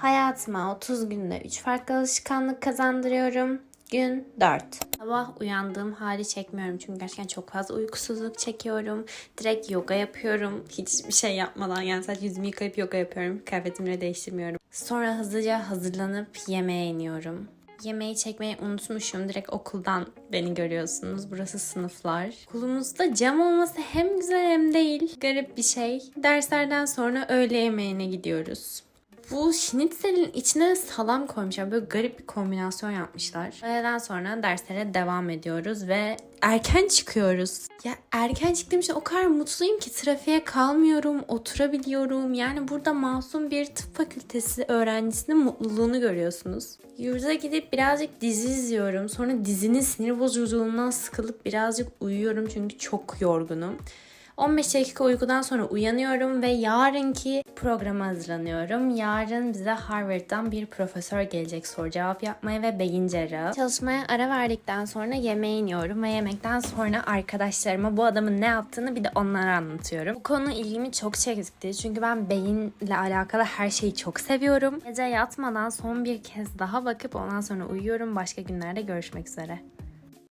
Hayatıma 30 günde 3 farklı alışkanlık kazandırıyorum. Gün 4. Sabah uyandığım hali çekmiyorum çünkü gerçekten çok fazla uykusuzluk çekiyorum. Direkt yoga yapıyorum. Hiçbir şey yapmadan yani sadece yüzümü yıkayıp yoga yapıyorum. Kıyafetimi bile değiştirmiyorum. Sonra hızlıca hazırlanıp yemeğe iniyorum. Yemeği çekmeyi unutmuşum. Direkt okuldan beni görüyorsunuz. Burası sınıflar. Okulumuzda cam olması hem güzel hem değil. Garip bir şey. Derslerden sonra öğle yemeğine gidiyoruz. Bu schnitzelin içine salam koymuşlar. Böyle garip bir kombinasyon yapmışlar. Öğleden sonra derslere devam ediyoruz ve erken çıkıyoruz. Ya erken çıktığım için o kadar mutluyum ki trafiğe kalmıyorum, oturabiliyorum. Yani burada masum bir tıp fakültesi öğrencisinin mutluluğunu görüyorsunuz. Yurda gidip birazcık dizi izliyorum. Sonra dizinin sinir bozuculuğundan sıkılıp birazcık uyuyorum çünkü çok yorgunum. 15 dakika uykudan sonra uyanıyorum ve yarınki programa hazırlanıyorum. Yarın bize Harvard'dan bir profesör gelecek soru cevap yapmaya ve beyin cerrahı. Çalışmaya ara verdikten sonra yemeğe iniyorum ve yemekten sonra arkadaşlarıma bu adamın ne yaptığını bir de onlara anlatıyorum. Bu konu ilgimi çok çekti çünkü ben beyinle alakalı her şeyi çok seviyorum. Gece yatmadan son bir kez daha bakıp ondan sonra uyuyorum. Başka günlerde görüşmek üzere.